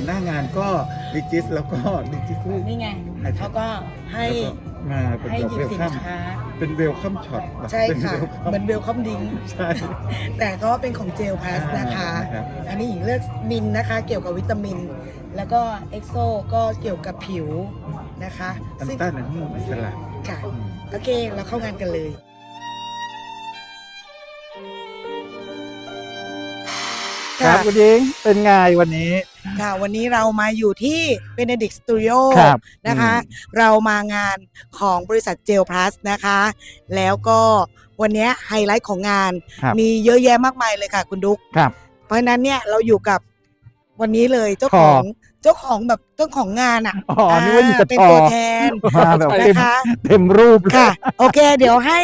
อะมาถึงหน้างานก็ดิจิสแล้วก็ดิจิสนี่ไงเขาก็ให้มาเป็นให้แบบหยิบเวลสินคัมค้า เป็นเวลคัมช็อตใช่ค่ะ เหมือนเวลคอมดิง ใช่ แต่ก็เป็นของเจลพาสนะคะรับอันนี้หญิงเลือกมินนะคะ เกี่ยวกับวิตามิน แล้วก็เอ็กโซก็เกี่ยวกับผิวนะคะอันซึ่งต้านอันนี้อิสระค่ะโอเค เราเข้างานกันเลย ครับคุณหญิงเป็นไงวันนี้ ค่ะวันนี้เรามาอยู่ที่ Benedict Studio ครับนะคะ เรามางานของบริษัทเจลพลัสนะคะ แล้วก็วันนี้ไฮไลท์ของงานครับมีเยอะแยะมากมายเลยค่ะคุณดุ๊กครับเพราะฉะนั้นเนี่ยเราอยู่กับวันนี้เลยเจ้าทขออง เจ้าของแบบเจ้าของงานอะอ๋อนึกว่าอยู่กับเป็นทอตัวแทนมาแบบเต็นะมคะ เต็มรูปเลย ค่ะ โอเค เดี๋ยวให้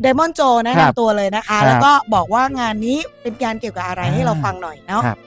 เดมอนโจแนะครับนำตัวเลยนะคะ ครับแล้วก็บอกว่างานนี้เป็นการเกี่ยวกับอะไรให้เราฟังหน่อยเนาะ ครับ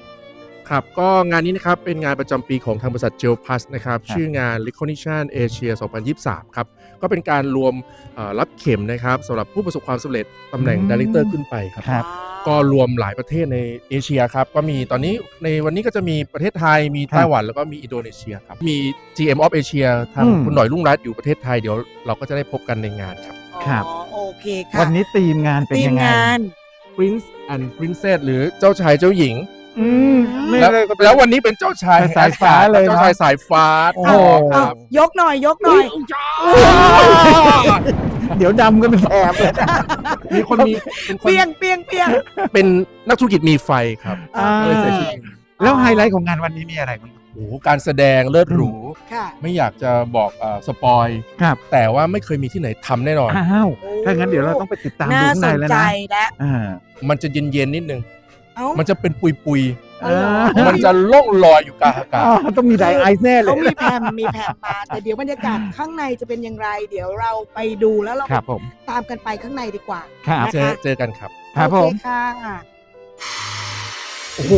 ครับก็งานนี้นะครับเป็นงานประจำปีของทางบริษัท g e l p l u s นะครับ ครับ ชื่องาน Recognition Asia 2023 ครับ ก็เป็นการรวมเอ่อรับเข็มนะครับสำหรับผู้ประสบความสำเร็จตำแหน่งอืม ดีเลกเตอร์ขึ้นไปครับ ครับ ก็รวมหลายประเทศในเอเชียครับ ก็มีตอนนี้ในวันนี้ก็จะมีประเทศไทยมีครับไต้หวันแล้วก็มีอินโดนีเซียครับ มี GM of Asia ทางอืม คุณหน่อยรุ่งรัตน์อยู่ประเทศไทยเดี๋ยวเราก็จะได้พบกันในงานครับ ครับ อ๋อโอเคค่ะวันนี้ทีมงานเป็นทีมยังไงงาน Prince and Princess หรือเจ้าชายเจ้าหญิง อืมไม่แล้วเลยก็เป็น แล้ววันนี้เป็นเจ้าชายสายฟ้าเลยเนอะเจ้าชายสายฟ้าโอ้ทองเอาครับ ยกหน่อยยกหน่อย เดี๋ยวดำก็เป็นแถบเลยมีคนมีเป็นคนเปียงเปียงเปียงเป็นนักธุรกิจมีไฟครับอ่าก็เลยใส่ชุดนี้แล้วไฮไลท์ของงานวันนี้มีอะไรบ้างโอ้โหการแสดงเลิศหรู ค่ะ ไม่อยากจะบอกเอ่อสปอยครับ แต่ว่าไม่เคยมีที่ไหนทำแน่นอน อ้าวถ้างั้นเดี๋ยวเราต้องไปติดตามดูน่าข้างสในนแล้วใจนะและ อ่า มันจะเย็นๆนิดนึง เอ้า มันจะเป็นปุย อ๋อเหรอๆมันจะล่องลอยอยู่กลางอากาศอ๋อต้องมีไดไอซ์แน่เลเขาย มีแพมมีแพมมาแต่เดี๋ยวบรรยากาศข้างในจะเป็นอย่างไร เดี๋ยวเราไปดูแล้วเราครับผมตามกันไปข้างในดีกว่าครับนะเจอคะเจอกันครับ ครับโอผเคมค่ะ โอ้โห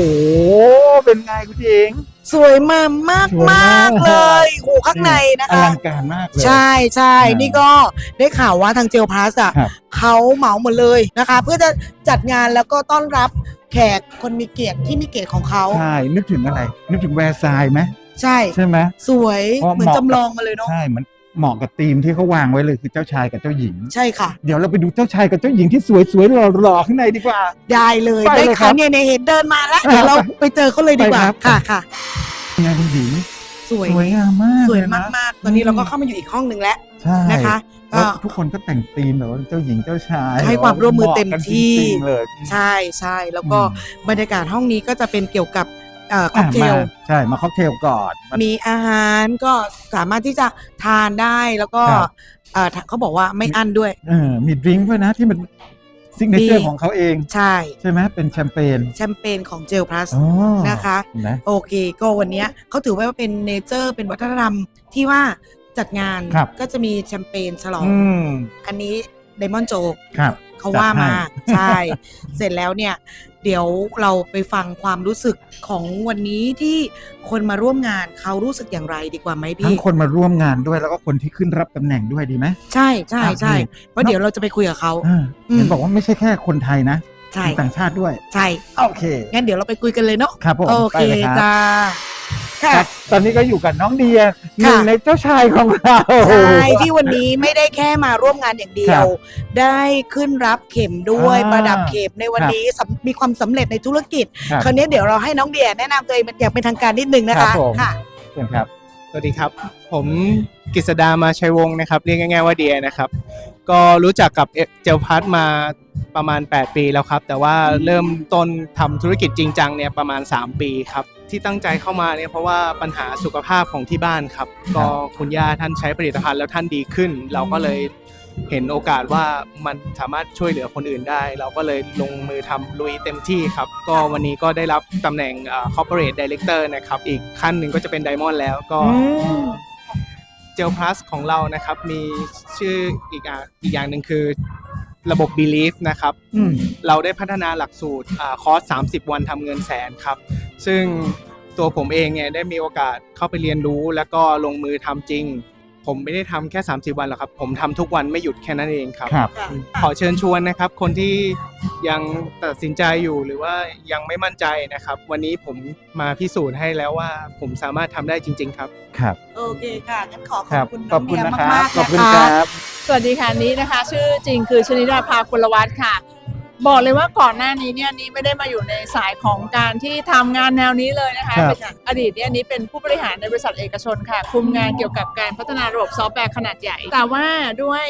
เป็นไงคุณหญิงสวยมากมากสวยมากมากเลยโหข้างในนะอคะ ลังการมากเลย ใช่ใช่อ่านี่นี่ก็ได้ข่าวว่าทางเจลพลัสอะครับเขาเหมาหมดเลยนะคะ เพื่อจะจัดงานแล้วก็ต้อนรับ แขกคนมีเกียรติที่มีเกียรติของเขาใช่ นึกถึงอะไร นึกถึงแวร์ซายน์ไหมใช่ใช่ไหม สวยเพราะเหมือนเหมาะจำลองมาเลยเนาะใช่มันเหมาะกับธีมที่เขาวางไว้เลยคือเจ้าชายกับเจ้าหญิง ใช่ค่ะ เดี๋ยวเราไปดูเจ้าชายกับเจ้าหญิงที่สวยๆหล่อๆข้างในดีกว่า ได้เลยไปได้เลยครัค่ะบเนี่ยเนี่ยเห็นเดินมาแล้วเดี๋ยวเราไปเจอเขาเลยดีกว่าไปครับ ค่ะค่ะ ยังไงคุณหญิง สวยสวยงามมากสวยเลนะมากๆ ตอนนี้เราก็เข้ามาอยู่อีกห้องหนึ่งแล้วใช่นะคะแล้วก็ทุกคนก็แต่งธีมแบบว่าเจ้าหญิงเจ้าชายให้ความร่วมมือเต็มที่หาะกันจริงๆเลยใช่ใช่แล้วก็บรรยากาศห้องนี้ก็จะเป็นเกี่ยวกับเอ่อค็อกเทลมาใช่มาค็อกเทลก่อนมันมีอาหารก็สามารถที่จะทานได้แล้วก็ครับเอ่อเขาบอกว่าไม่อั้นด้วยเออมีดริงก์ด้วยนะที่มัน ซิกเนเจอมีร์ของเขาเองใช่ ใช่ไหมเป็นแชมเปญแชมเปญของเจลพลัสอ๋อนะคะเห็นะโอเค ก็วันเนี้ยเขาถือว่าเป็นเนเจอร์เป็นวัฒนธรรมที่ว่าจัดงานครับก็จะมีแชมเปญฉลองอืมอันนี้ไดมอนโจครับเขาว่ามาจัดให้ใช่ เสร็จแล้วเนี่ย เดี๋ยวเราไปฟังความรู้สึกของวันนี้ที่คนมาร่วมงานเขารู้สึกอย่างไรดีกว่าไหมทั้งพี่คนมาร่วมงานด้วยแล้วก็คนที่ขึ้นรับตำแหน่งด้วยดีไหม ใช่ใช่ใช่โอเคเพราะเดี๋ยวเราจะไปคุยกับเขา อ่าอืม เห็นบอกว่าไม่ใช่แค่คนไทยนะใช่มีต่างชาติด้วย ใช่โอเคงั้นเดี๋ยวเราไปคุยกันเลยเนาะครับผมโอไปเคเลยครับ จ้า ค่ะ ครับตอนนี้ก็อยู่กับน้องเดียหค่ะนึ่งในเจ้าชายของเรา ใช่ที่วันนี้ไม่ได้แค่มาร่วมงานอย่างเดีคยรัวบได้ขึ้นรับเข็มด้วยอ่าประดับเข็มในวันนี้สำมีความสำเร็จในธุรกิจ ครับคราวนี้เดี๋ยวเราให้น้องเดียแนะนำตัวเองอย่างเป็นทางการนิดนึงนะครัคะบผม ค่ะ เชิญครับ สวัสดีครับ ผมกฤษดามาชัยวงศ์นะครับ เรียกง่ายๆว่าเดียนะครับ ก็รู้จักกับเจลพัทมาประมาณ 8 ปีแล้วครับ แต่ว่าเริ่มต้นทำธุรกิจจริงจังเนี่ยประมาณ 3 ปีครับ ที่ตั้งใจเข้ามาเนี่ยเพราะว่าปัญหาสุขภาพของที่บ้านครับ ก็คุณย่าท่านใช้ผลิตภัณฑ์แล้วท่านดีขึ้น เราก็เลย เห็นโอกาสว่ามันสามารถช่วยเหลือคนอื่นได้ เราก็เลยลงมือทำลุยเต็มที่ครับ ก็วันนี้ก็ได้รับตำแหน่งเอ่อ corporate director นะครับ อีกขั้นหนึ่งก็จะเป็น diamond แล้วก็เจลพลัสของเรานะครับ มีชื่ออีกอะอีกอย่างหนึ่งคือระบบ Belief นะครับอืมเราได้พัฒนาหลักสูตรอ่าคอร์ส 30 วันทำเงินแสนครับ ซึ่งตัวผมเองเนี่ยได้มีโอกาสเข้าไปเรียนรู้ แล้วก็ลงมือทำจริง ผมไม่ได้ทำแค่30วันหรอกครับ ผมทำทุกวันไม่หยุดแค่นั้นเองครับ ครับขอเชิญชวนนะครับ คนที่ยังตัดสินใจอยู่หรือว่ายังไม่มั่นใจนะครับ วันนี้ผมมาพิสูจน์ให้แล้วว่าผมสามารถทำได้จริง ๆ ครับ ครับ โอเคค่ะงั้นขอขคอรับบคุณขอบคุณน้งนะเมียครับ มากๆขอบคุณนะคคะ รับ สวัสดีค่ะนี้นะคะ ชื่อจริงคือชนิดาภากุลวัฒน์ค่ะ บอกเลยว่าก่อนหน้านี้เนี่ยนี้ไม่ได้มาอยู่ในสายของการที่ทำงานแนวนี้เลยนะคะครับ เป็นอดีตเนี่ยนี้เป็นผู้บริหารในบริษัทเอกชนค่ะ คุมงานเกี่ยวกับการพัฒนาระบบซอฟต์แวร์ขนาดใหญ่ แต่ว่าด้วย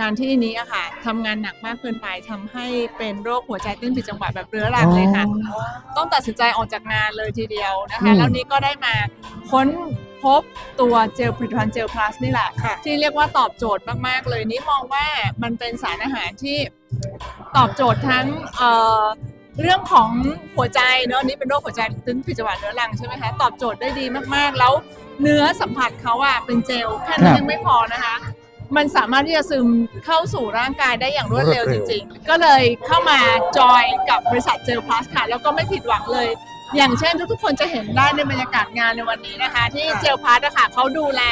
การที่นี้อะค่ะทำงานหนักมากเกินไปทำให้เป็นโรคหัวใจเต้นผิดจังหวะแบบเรื้อรังเลยค่ะต้องตัดสินใจออกจากงานเลยทีเดียวนะอืคะมแล้วนี้ก็ได้มาค้น พบตัวเจลผลิตภัณฑ์เจลพลัสนี่แหละ ค่ะ ที่เรียกว่าตอบโจทย์มากๆ เลยนี่มองว่ามันเป็นสารอาหารที่ตอบโจทย์ทั้งเอ่อเรื่องของหัวใจเนอะอันนี่เป็นโรคหัวใจตึงผิดจังหวะเรื้อรังใช่ไหมคะตอบโจทย์ได้ดีมากๆ แล้วเนื้อสัมผัสเขาอะเป็นเจลแค่นั้นครับยังไม่พอนะคะ มันสามารถที่จะซึมเข้าสู่ร่างกายได้อย่างรวดเร็วรวดจเร็ว ริงๆ ก็เลยเข้ามาจอยกับบริษัทเจลพลัสค่ะ แล้วก็ไม่ผิดหวังเลย อย่างเช่นทุกๆ คนจะเห็นได้ในบรรยากาศงานในวันนี้นะคะ ที่เจลพลัสอะค่ะเขาดูแล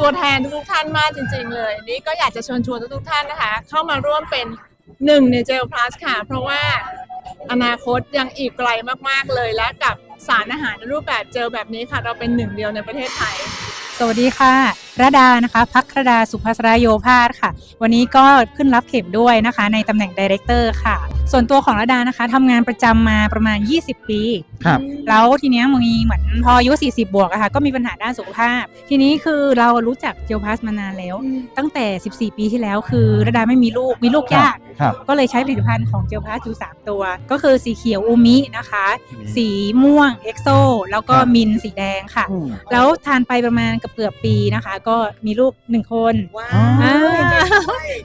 ตัวแทนทุกๆท่านมากจริง ๆ เลยนี่ก็อยากจะเชิญชวนทุกๆท่านนะคะ เข้ามาร่วมเป็นหนึ่งในเจลพลัสค่ะ เพราะว่าอนาคตยังอีกไกลมากๆเลยและกับสารอาหารในรูปแบบเจลแบบนี้ค่ะ เราเป็นหนึ่งเดียวในประเทศไทย สวัสดีค่ะ ระดานะคะพักรดาสุภาสราโยภาสค่ะ วันนี้ก็ขึ้นรับเข็มด้วยนะคะ ในตำแหน่งดีเรคเตอร์ค่ะ ส่วนตัวของระดานะคะทำงานประจำมาประมาณ 20 ปี ครับ แล้วทีเนี้ยมีเหมือนพออายุ 40 บวกอะค่ะ ก็มีปัญหาด้านสุขภาพ ทีนี้คือเรารู้จักเจลพาสมานานแล้ว ตั้งแต่ 14 ปีที่แล้วคือระดาไม่มีลูกมีลูกยาก ครับ ก็เลยใช้ผลิตภัณฑ์ของเจลพาสอยู่ 3 ตัว ก็คือสีเขียวอูมินะคะ สีม่วงเอ็กโซแล้วก็ครับมินสีแดงค่ะ อืม แล้วทานไปประมาณเกือบเกือบๆปีนะคะก็มีลูกหนึ่งคนว้าอ๋ออ่า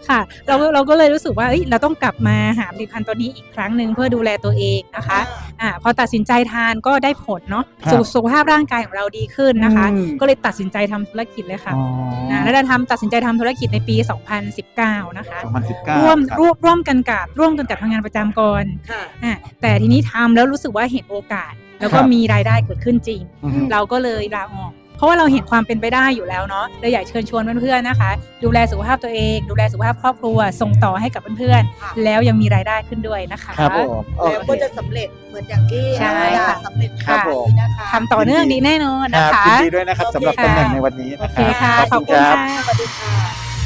ค่ะ เราก็เราก็เลยรู้สึกว่าเอ้ยเราต้องกลับมาหาผลิตภัณฑ์ตัวนี้อีกครั้งหนึ่งเพื่อดูแลตัวเองนะคะอ่าพอตัดสินใจทานก็ได้ผลเนาะครับสุสุขภาพร่างกายของเราดีขึ้นนะคะ อืม ก็เลยตัดสินใจทำธุรกิจเลยค่ะอ๋อนะแล้วได้ทำตัดสินใจทำธุรกิจในปี 2019 นะคะ 2019ร่วมครับร่วมร่วมกันกับร่วมกันกับทำงานประจำก่อนค่ะ อะแต่ทีนี้ทำแล้วรู้สึกว่าเห็นโอกาส แล้วก็ครับ มีรายได้เกิดขึ้นจริง อือฮึ เราก็เลยลาออก เพราะว่าเราเห็นความเป็นไปได้อยู่แล้วเนาะเลยอยากเชิญชวนเพื่อนๆนะคะ ดูแลสุขภาพตัวเอง ดูแลสุขภาพครอบครัว ส่งต่อให้กับเพื่อนค่ะๆแล้วยังมีรายได้ขึ้นด้วยนะคะครับผมโอแล้วเคก็จะสำเร็จเหมือนอย่างที่ใช่ค่ะสำเร็จครับผมนะคะทำต่อเนื่องดีแน่นอนคนะรับคะยินดีด้วยนะครับสำหรับโอเคตำแหน่งในวันนี้โอนะเครับค่ะขอบคุณรับค่ะสวัสดีค่ะ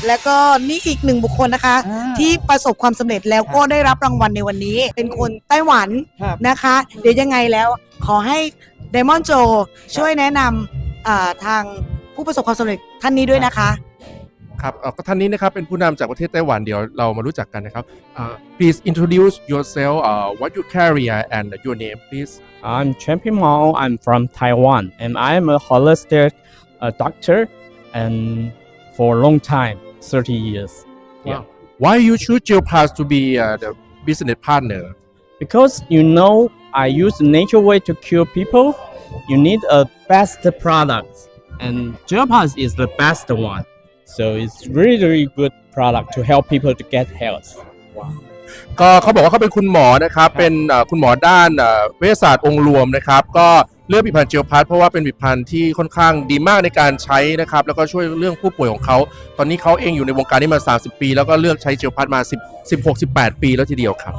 แล้วก็นี่อีกหนึ่งบุคคลนะคะอ่าที่ประสบความสำเร็จแล้วก็ได้รับรางวัลในวันนี้ เป็นคนไต้หวันครับนะคะ เดี๋ยวยังไงแล้วขอให้ไดมอนโจช่วยแนะนำ อ่าทางผู้ประสบความสำเร็จท่านนี้ด้วยนะคะ ครับเอ่อก็ท่านนี้นะครับเป็นผู้นำจากประเทศไต้หวันเดี๋ยวเรามารู้จักกันนะครับอ่า please introduce yourself uh, what you carry uh, and your name please I'm Champion Mao. I'm from Taiwan, and I'm a holistic uh, doctor, and for a long time, 30 years. Yeah. why you choose Geopass to be uh, the business partner Because you know, I use the nature way to cure people. You need a best product, and Geopass is the best one. So it's really, really good product to help people to get health. ก็เขาบอกว่าเขาเป็นคุณหมอนะครับ เป็นเอ่อคุณหมอด้านเอ่อเวชศาสตร์องค์รวมนะครับ ก็เลือกผลิตภัณฑ์เจลพัทเพราะว่าเป็นผลิตภัณฑ์ที่ค่อนข้างดีมากในการใช้นะครับ แล้วก็ช่วยเรื่องผู้ป่วยของเขา ตอนนี้เขาเองอยู่ในวงการนี้มา 30 ปี แล้วก็เลือกใช้เจลพัทมา10 16 18 ปีแล้วทีเดียวครับ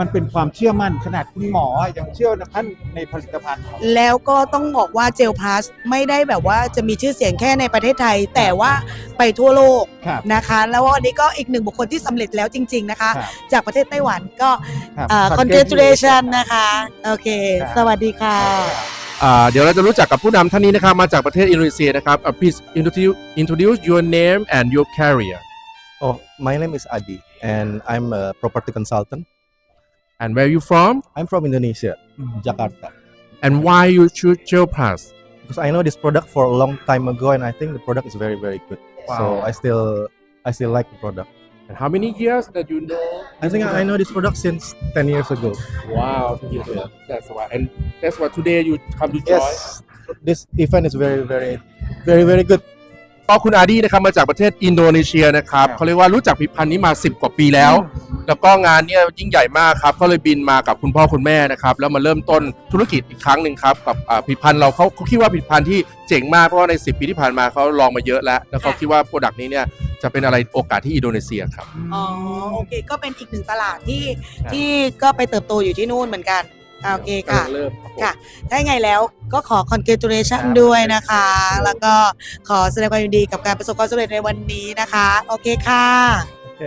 มันเป็นความเชื่อมั่นขนาดคุณหมอยังเชื่อในท่านในผลิตภัณฑ์ของแล้วก็ต้องบอกว่าเจลพาสไม่ได้แบบว่าจะมีชื่อเสียงแค่ในประเทศไทย แต่ว่าไปทั่วโลกครับ นะคะ แล้ววันนี้ก็อีกหนึ่งบุคคลที่สำเร็จแล้วจริง ๆนะคะ ครับจากประเทศไต้หวันก็ครับอ่า congratulation นะคะ โอเค ครับ สวัสดีค่ะ อ่าเดี๋ยวเราจะรู้จักกับผู้นำท่านนี้นะครับมาจากประเทศอินโดนีเซียนะครับอ่า please introduce introduce your name and your career Oh, my name is Adi, and I'm a property consultant. And where you from I'm from Indonesia, hmm. Jakarta. and why you choose Geopass Because I know this product for a long time ago, and I think the product is very, very good. So I still, I still like the product. and how many years that you know I think I know this product since 10 years ago. Wow, yes, that's why, and that's why today you come to join. Yes, this event is very, very, very, very good. ก็คุณอาดี้นะครับมาจากประเทศอินโดนีเซียนะครับครับเขาเรียกว่ารู้จักผลิตภัณฑ์นี้มา 10 กว่าปีแล้ว แล้วก็งานเนี่ยยิ่งใหญ่มากครับเขาเลยบินมากับคุณพ่อคุณแม่นะครับแล้วมาเริ่มต้นธุรกิจอีกครั้งหนึ่งครับกับอ่าผลิตภัณฑ์เราเขาเขาคิดว่าผลิตภัณฑ์ที่เจ๋งมากเพราะว่าใน 10 ปีที่ผ่านมาเขาลองมาเยอะแล้ว แล้วเขาค่ะคิดว่าโปรดักต์นี้เนี่ยจะเป็นอะไรโอกาสที่อินโดนีเซียครับอ๋อโอเคก็เป็นอีกหนึ่งตลาดที่ครับที่ก็ไปเติบโตอยู่ที่นู่นเหมือนกันอ่า โอเคค่ะ กำลังเริ่มครับผม ค่ะถ้ายังไงแล้วก็ขอ congratulation ด้วยนะคะแล้วก็ขอแสดงความยินดีกับการประสบความสำเร็จในวันนี้นะคะ โอเคค่ะ โอเค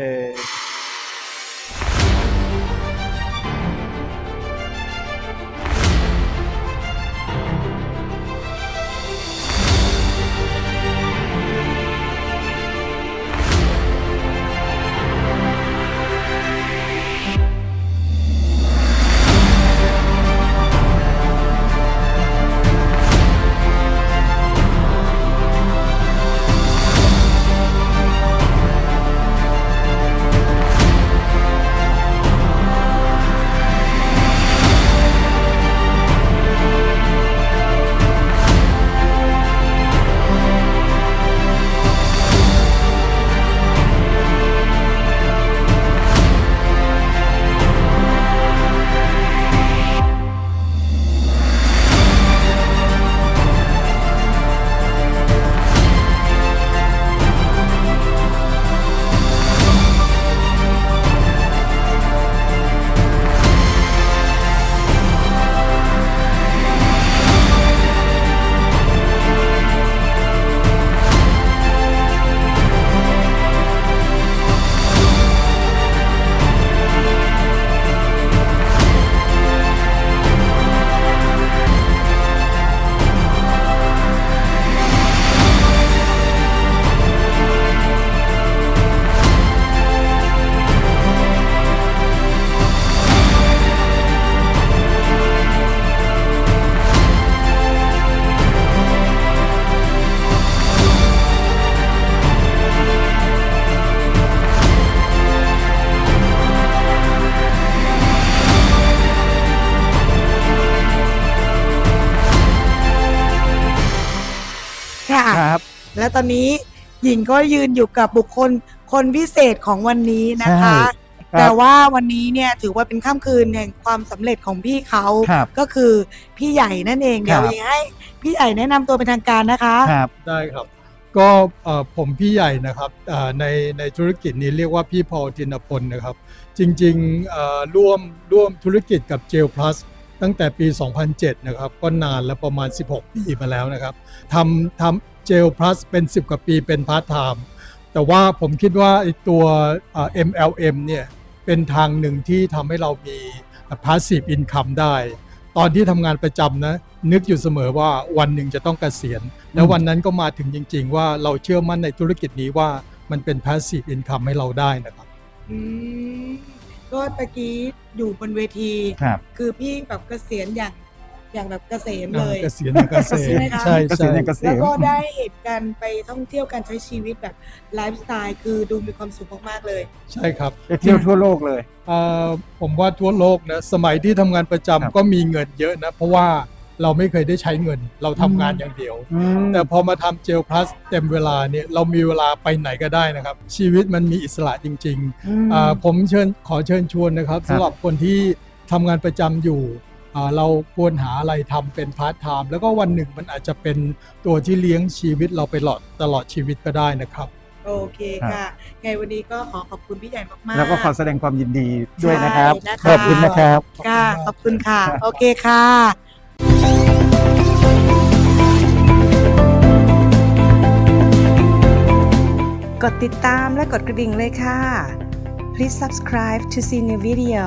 ตอนนี้หญิงก็ยืนอยู่กับบุคคลคนพิเศษของวันนี้นะคะใช่ครับแต่ว่าวันนี้เนี่ยถือว่าเป็นค่ำคืนแห่งความสำเร็จของพี่เขาครับก็คือพี่ใหญ่นั่นเองเดี๋ยวครับ หญิงให้พี่ใหญ่แนะนำตัวเป็นทางการนะคะ ครับ ได้ครับ ก็เอ่อผมพี่ใหญ่นะครับเอ่อในในธุรกิจนี้เรียกว่าพี่พอลจินพลนะครับ จริงๆเอ่อร่วมร่วมธุรกิจกับเจลพลัสตั้งแต่ปี 2007 นะครับ ก็นานแล้วประมาณ 16 ปีมาแล้วนะครับทำทำ เจลพลัสเป็น 10 กว่าปีเป็นพาร์ทไทม์แต่ว่าผมคิดว่าไอ้ตัวเอ่อ MLM เนี่ยเป็นทางหนึ่งที่ทำให้เรามี passive income ได้ ตอนที่ทำงานประจำนะนึกอยู่เสมอว่าวันหนึ่งจะต้องเกษียณ แล้ววันนั้นก็มาถึงจริง ๆ ว่าเราเชื่อมั่นในธุรกิจนี้ว่ามันเป็น passive income ให้เราได้นะครับอืมก็ตะกี้อยู่บนเวทีครับคือพี่แบบเกษียณอย่าง อย่างแบบเกษมเลยเกษียณอย่างเกษมใช่ไหมคะใช่เกษียณอย่างเกษแล้วม ก็ได้เห็นการไปท่องเที่ยวการใช้ชีวิตแบบไลฟ์สไตล์คือดูมีความสุขมากๆเลย ใช่ครับไปเที่ยวทั่วโลกเลย เอ่อผมว่าทั่วโลกนะสมัยที่ทำงานประจำครับ ก็มีเงินเยอะนะ เพราะว่าเราไม่เคยได้ใช้เงิน เราทำงานอย่างเดียวแต่พอมาทำเจลพลัสเต็มเวลาเนี่ยเรามีเวลาไปไหนก็ได้นะครับ ชีวิตมันมีอิสระจริง ๆ อ่าผมเชิญขอเชิญชวนนะครับครับ สำหรับคนที่ทำงานประจำอยู่อ่า เราควรหาอะไรทำเป็นพาร์ทไทม์แล้วก็วันหนึ่งมันอาจจะเป็นตัวที่เลี้ยงชีวิตเราไปหลอดตลอดชีวิตก็ได้นะครับ โอเคค่ะ ไงวันนี้ก็ขอขอบคุณพี่ใหญ่มากๆ แล้วก็ขอแสดงความยินดีด้วยนะครับใช่นะคะขอบคุณนะครับค่ะขอบคุณค่ะ โอเคค่ะกดติดตามและกดกระดิ่งเลยค่ะ Please subscribe to see new video